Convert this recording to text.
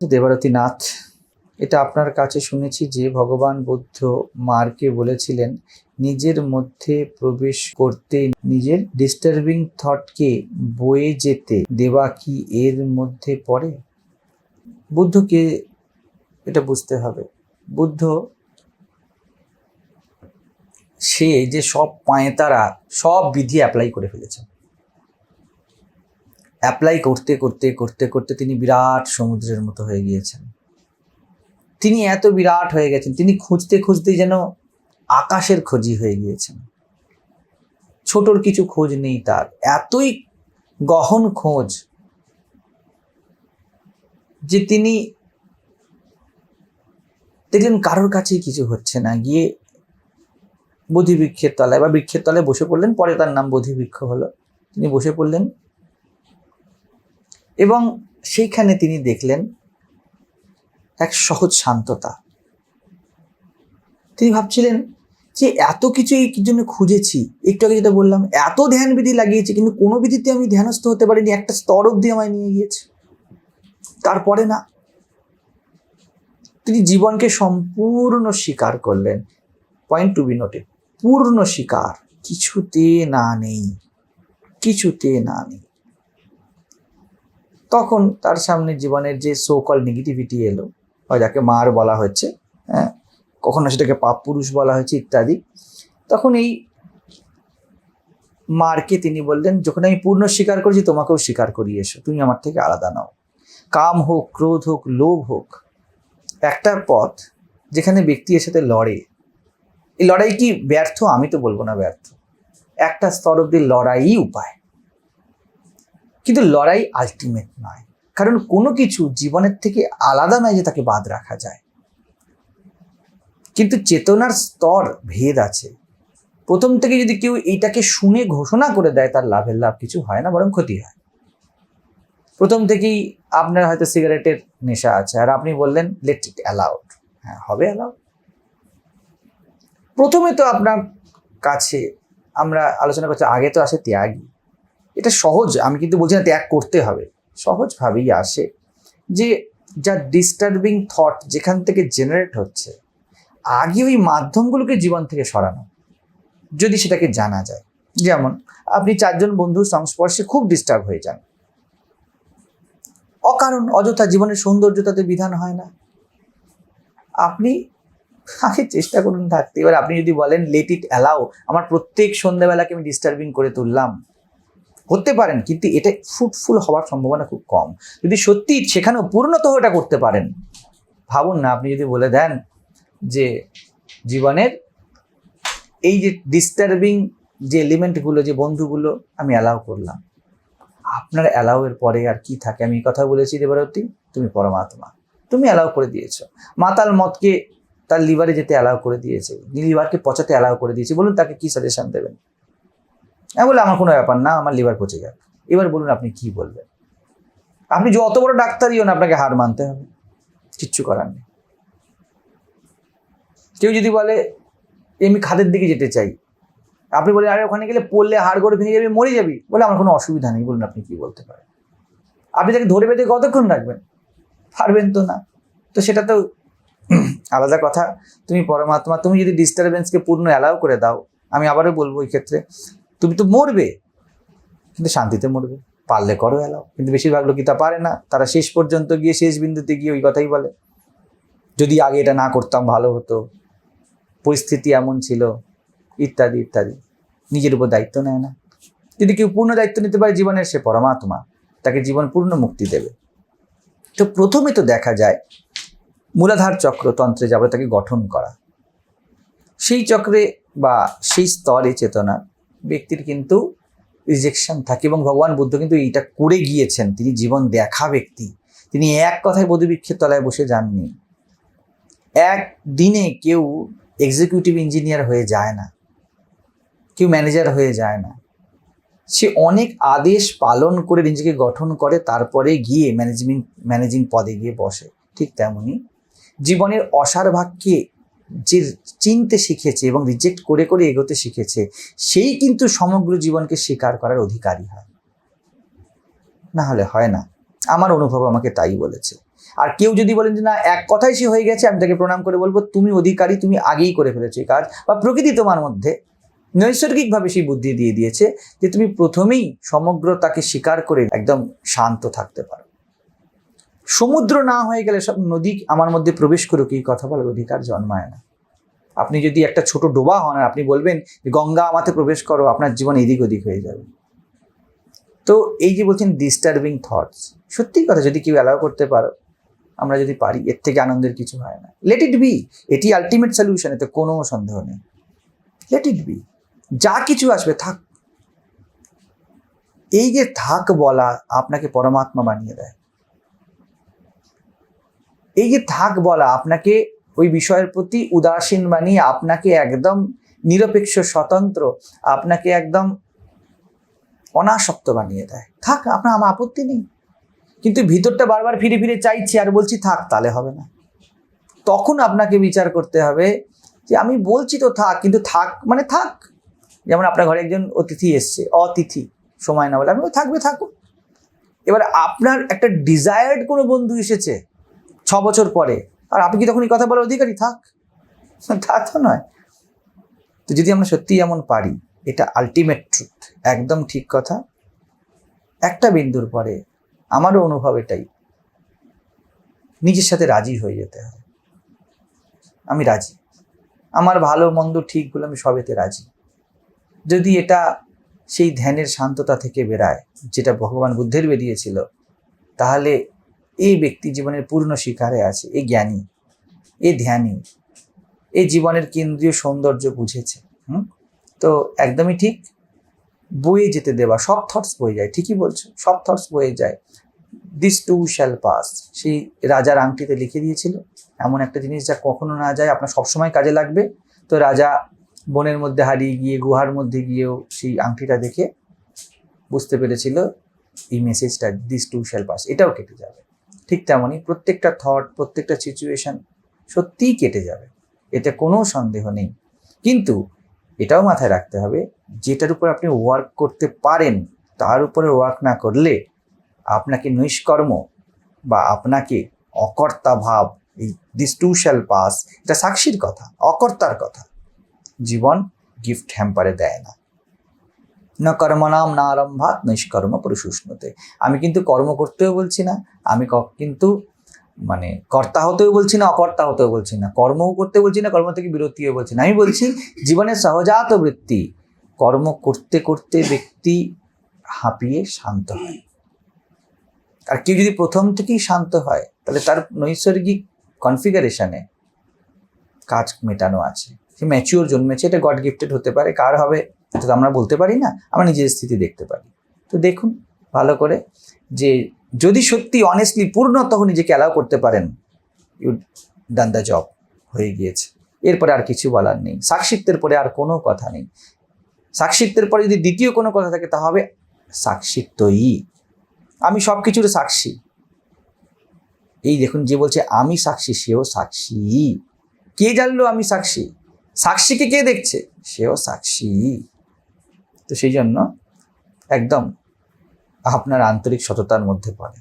দেবারতী নাথ, এটা আপনার কাছে শুনেছি যে ভগবান বুদ্ধ মারকে বলেছিলেন, নিজের মধ্যে প্রবেশ করতে, নিজের ডিস্টার্বিং থটকে বয়ে যেতে দেওয়া কি এর মধ্যে পড়ে? বুদ্ধকে এটা বুঝতে হবে। বুদ্ধ সে যে সব পায়েতারা, সব বিধি অ্যাপ্লাই করে ফেলেছে। অ্যাপ্লাই করতে করতে করতে করতে তিনি বিরাট সমুদ্রের মতো হয়ে গিয়েছেন। তিনি এত বিরাট হয়ে গেছেন, তিনি খুঁজতে খুঁজতে যেন আকাশের খোঁজি হয়ে গিয়েছেন। ছোটর কিছু খোঁজ নেই তার। এতই গহন খোঁজ যে তিনি দেখলেন কারোর কাছেই কিছু হচ্ছে না। গিয়ে বোধিবৃক্ষের তলায় বা বৃক্ষের তলায় বসে পড়লেন, পরে তার নাম বোধি বৃক্ষ হলো। তিনি বসে পড়লেন এবং সেইখানে তিনি দেখলেন এক সহজ শান্ততা। তিনি ভাবছিলেন যে এত কিছু এই জন্য খুঁজেছি। একটু আগে যেটা বললাম, এত ধ্যান বিধি লাগিয়েছি, কিন্তু কোনো বিধিতে আমি ধ্যানস্থ হতে পারিনি, একটা স্তর অব্দি আমায় নিয়ে গিয়েছে। তারপরে না, তিনি জীবনকে সম্পূর্ণ স্বীকার করলেন। পয়েন্ট টু বি নোটেড পূর্ণ স্বীকার, কিছুতে না নেই, কিছুতে না নেই। তখন তার সামনে জীবনের যে সোকল নেগেটিভিটি এলো, হয় যাকে মার বলা হচ্ছে হ্যাঁ কখনো সেটাকে পাপ পুরুষ বলা হয়েছে ইত্যাদি, তখন এই মারকে তিনি বললেন, যখন আমি পূর্ণ স্বীকার করেছি, তোমাকেও স্বীকার করি এসো, তুমি আমার থেকে আলাদা নাও। কাম হোক, ক্রোধ হোক, লোভ হোক, একটা পথ যেখানে ব্যক্তি এর সাথে লড়ে, এই লড়াই কি ব্যর্থ? আমি তো বলব না ব্যর্থ। একটা স্তর অব্দি লড়াই উপায়। কিন্তু লড়াই আলটিমেট নয়। কারণ কোনো কিছু জীবনের থেকে আলাদা নয় যে তাকে বাদ রাখা যায়। কিন্তু চেতনার স্তর ভেদ আছে। প্রথম থেকে যদি কেউ এইটাকে শুনে ঘোষণা করে দেয়, তার লাভের লাভ কিছু হয় না, বরং ক্ষতি হয়। প্রথম থেকেই আপনার হয়তো সিগারেটের নেশা আছে। আর আপনি বললেন লেট ইট অ্যালাউড হ্যাঁ হবে অ্যালাউড প্রথমে তো আপনার কাছে আমরা আলোচনা করছি, আগে তো আসে ত্যাগই এটা সহজ, আমি কিন্তু বলছি না ত্যাগ করতে হবে। সহজভাবেই আসে যে যা ডিস্টার্বিং থট যেখান থেকে জেনারেট হচ্ছে, আগে ওই মাধ্যমগুলোকে জীবন থেকে সরানো, যদি সেটাকে জানা যায়। যেমন, আপনি চারজন বন্ধুর সংস্পর্শে খুব ডিস্টার্ব হয়ে যান। অকারণ অযথা জীবনের সৌন্দর্যতাতে বিধান হয় না। আপনি আগে চেষ্টা করুন থাকতে। এবার আপনি যদি বলেন লেট ইট অ্যালাউ আমার প্রত্যেক সন্ধ্যাবেলাকে আমি ডিস্টার্বিং করে তুললাম। হতে পারেন, কিন্তু এটা ফ্রুটফুল হওয়ার সম্ভাবনা খুব কম। যদি সত্যি সেখানেও পূর্ণত এটা করতে পারেন, ভাবুন না, আপনি যদি বলে দেন যে জীবনের এই যে ডিস্টার্বিং যে এলিমেন্টগুলো যে বন্ধুগুলো আমি অ্যালাউ করলাম, আপনার অ্যালাউয়ের পরে আর কি থাকে? আমি কথা বলেছি দেবারতী তুমি পরমাত্মা, তুমি অ্যালাউ করে দিয়েছ। মাতাল মতকে তার লিভারে যেতে অ্যালাউ করে দিয়েছে লিভারকে পচাতে অ্যালাউ করে দিয়েছে, বলুন তাকে কি সাজেশন দেবেন? হ্যাঁ বলে আমার কোনো ব্যাপার না, আমার লিভার পচে যাক এবার বলুন, আপনি কি বলবেন? আপনি যত বড় ডাক্তারই হন, আপনাকে হার মানতে হবে। কিচ্ছু করার নেই। কেউ যদি বলে এমনি খাদের দিকে যেতে চাই। আপনি বলেন আরে, ওখানে গেলে পড়লে হাড় গড়ে ভেঙে যাবে, মরে যাবি। বলে, আমার কোনো অসুবিধা নেই। বলুন, আপনি কি বলতে পারেন? আপনি তাকে ধরে বেঁধে কতক্ষণ রাখবেন? পারবেন তো না। তো সেটা তো আলাদা কথা। তুমি পরমাত্মা, তুমি যদি ডিস্টারবেন্সকে পূর্ণ অ্যালাউ করে দাও, আমি আবারও বলব এই ক্ষেত্রে তুমি তো মরবে। কিন্তু শান্তিতে মরবে। পারলে করো এলাও কিন্তু বেশিরভাগ লোকই তা পারে না। তারা শেষ পর্যন্ত গিয়ে শেষ বিন্দুতে গিয়ে ওই কথাই বলে। যদি আগে এটা না করতাম, ভালো হতো। পরিস্থিতি এমন ছিল। ইত্যাদি ইত্যাদি। নিজের উপর দায়িত্ব নেয় না। যদি কেউ পূর্ণ দায়িত্ব নিতে পারে, জীবনের সে পরমাত্মা। তাকে জীবন পূর্ণ মুক্তি দেবে। তো প্রথমে তো দেখা যায়, মূলাধার চক্র তন্ত্রে যাবে তাকে গঠন করা। সেই চক্রে বা সেই স্তরে চেতনা ব্যক্তির কিন্তু রিজেকশন থাকে এবং ভগবান বুদ্ধ কিন্তু এইটা করে গিয়েছেন। তিনি জীবন দেখা ব্যক্তি। তিনি এক কথায় বোধবৃক্ষের তলায় বসে যাননি। এক দিনে কেউ এক্সিকিউটিভ ইঞ্জিনিয়ার হয়ে যায় না। কেউ ম্যানেজার হয়ে যায় না। সে অনেক আদেশ পালন করে নিজেকে গঠন করে, তারপরে গিয়ে ম্যানেজমেন্ট ম্যানেজিং পদে গিয়ে বসে। ঠিক তেমনই জীবনের অসার ভাগকে যে চিনতে শিখেছে এবং রিজেক্ট করে করে এগোতে শিখেছে, সেই কিন্তু সমগ্র জীবনকে স্বীকার করার অধিকারী হয়। না হলে হয় না। আমার অনুভব আমাকে তাই বলেছে। আর কেউ যদি বলেন যে, না, এক কথাই সে হয়ে গেছে, আমি তাকে প্রণাম করে বলব, তুমি অধিকারী, তুমি আগেই করে ফেলেছো এই কাজ। বা প্রকৃতি তোমার মধ্যে নৈসর্গিকভাবে সেই বুদ্ধি দিয়ে দিয়েছে যে, তুমি প্রথমেই সমগ্র তাকে স্বীকার করে একদম শান্ত থাকতে পারো। সমুদ্র না হয়ে গেলে সব নদী আমার মধ্যে প্রবেশ করুক, এই কথা বলার অধিকার জন্মায় না। আপনি যদি একটা ছোট ডোবা হন আর আপনি বলবেন, যে গঙ্গা আমাতে প্রবেশ করো, আপনার জীবন এদিক ওদিক হয়ে যাবে। তো এই যে বলছেন ডিস্টার্বিং থটস সত্যি কথা, যদি কেউ অ্যালাউ করতে পারো, আমরা যদি পারি, এর থেকে আনন্দের কিছু হয় না। লেট ইট বি এটি আলটিমেট সলিউশন এতে কোনো সন্দেহ নেই। লেট ইট বি যা কিছু আসবে, থাক। এই যে থাক বলা আপনাকে পরমাত্মা বানিয়ে দেয়। এই যে থাক বলা, আপনাকে ওই বিষয়ের প্রতি উদাসীন বানিয়ে আপনাকে একদম নিরপেক্ষ, স্বতন্ত্র, আপনাকে একদম অনাসক্ত বানিয়ে দেয়। থাক, আপনার আমার আপত্তি নেই। কিন্তু ভিতরটা বারবার ফিরে ফিরে চাইছি, আর বলছি, থাক, তাহলে হবে না। তখন আপনাকে বিচার করতে হবে যে, আমি বলছি তো থাক, কিন্তু থাক মানে থাক। যেমন আপনার ঘরে একজন অতিথি এসছে, অতিথি, সময় না বলে আপনি থাকবে, থাকুক। এবার আপনার একটা ডিজায়ার্ড কোনো বন্ধু এসেছে ছ বছর পরে। আর আপনি কি তখন এই কথা বলার অধিকারী? থাক। তা তো নয়। তো যদি আমরা সত্যি এমন পারি, এটা আলটিমেট ট্রুথ একদম ঠিক কথা, একটা বিন্দুর পরে আমারও অনুভব এটাই। নিজের সাথে রাজি হয়ে যেতে হয়। আমি রাজি। আমার ভালো মন্দ ঠিকগুলো আমি সবেতে রাজি। যদি এটা সেই ধ্যানের শান্ততা থেকে বেরায়, যেটা ভগবান বুদ্ধের বেরিয়েছিল, তাহলে এই ব্যক্তি জীবনের পূর্ণ শিকারে আছে, এই জ্ঞানী, এই ধ্যানী, এই জীবনের কেন্দ্রীয় সৌন্দর্য বুঝেছে, হুম? তো একদমই ঠিক বয়ে যেতে দেওয়া, সব থটস বয়ে যায়, ঠিকই বলছো, সব থটস বয়ে যায়। দিস টু শ্যাল পাস সেই রাজার আংটিতে লিখে দিয়েছিল, এমন একটা জিনিস যা কখনো না যায়, আপনার সবসময় কাজে লাগবে। তো রাজা বনের মধ্যে হারিয়ে গিয়ে, গুহার মধ্যে গিয়েও সেই আংটিটা দেখে বুঝতে পেরেছিল, এই মেসেজটা দিস টু শ্যাল পাস এটাও কেটে যাবে। ঠিক তেমনই প্রত্যেকটা থট প্রত্যেকটা সিচুয়েশন সত্যিই কেটে যাবে। এতে কোনো সন্দেহ নেই। কিন্তু এটাও মাথায় রাখতে হবে, যেটার উপর আপনি ওয়ার্ক করতে পারেন, তার উপরে ওয়ার্ক না করলে আপনাকে নৈষ্কর্ম বা আপনাকে অকর্তা ভাব, এই দিস টু শ্যাল পাস এটা সাক্ষীর কথা, অকর্তার কথা। জীবন গিফট হ্যাম্পারে দেয় না। না কর্মনাম না আরম্ভাত নৈষ্কর্ম পুরুষুষ্ণতে। আমি কিন্তু কর্ম করতেও বলছি না, আমি কিন্তু মানে কর্তা হতেও বলছি না, অকর্তা হতেও বলছি না, কর্মও করতে বলছি না, কর্ম থেকে বিরতিও বলছি না। আমি বলছি জীবনের সহজাত বৃত্তি, কর্ম করতে করতে ব্যক্তি হাঁপিয়ে শান্ত হয়। আর কেউ যদি প্রথম থেকেই শান্ত হয়, তাহলে তার নৈসর্গিক কনফিগারেশনে কাজ মেটানো আছে। সে ম্যাচিওর জন্মেছে, এটা গড গিফটেড হতে পারে, কার হবে? এটা তো আমরা বলতে পারি না, আমরা নিজের স্থিতি দেখতে পারি। তো দেখুন, ভালো করে যে যদি সত্যি অনেস্টলি পূর্ণতঃ নিজেকে অ্যালাউ করতে পারেন ইউ ডান দ্য জব হয়ে গিয়েছে। এরপরে আর কিছু বলার নেই। সাক্ষিত্বের পরে আর কোনো কথা নেই। সাক্ষিত্বের পরে যদি দ্বিতীয় কোনো কথা থাকে, তা হবে সাক্ষিত্বই আমি সব কিছুর সাক্ষী। এই দেখুন, যে বলছে, আমি সাক্ষী, সেও সাক্ষী। কে জানলো আমি সাক্ষী? সাক্ষীকে কে দেখছে? সেও সাক্ষী। তো সেই জন্য একদম আপনার আন্তরিক সততার মধ্যে পড়ে।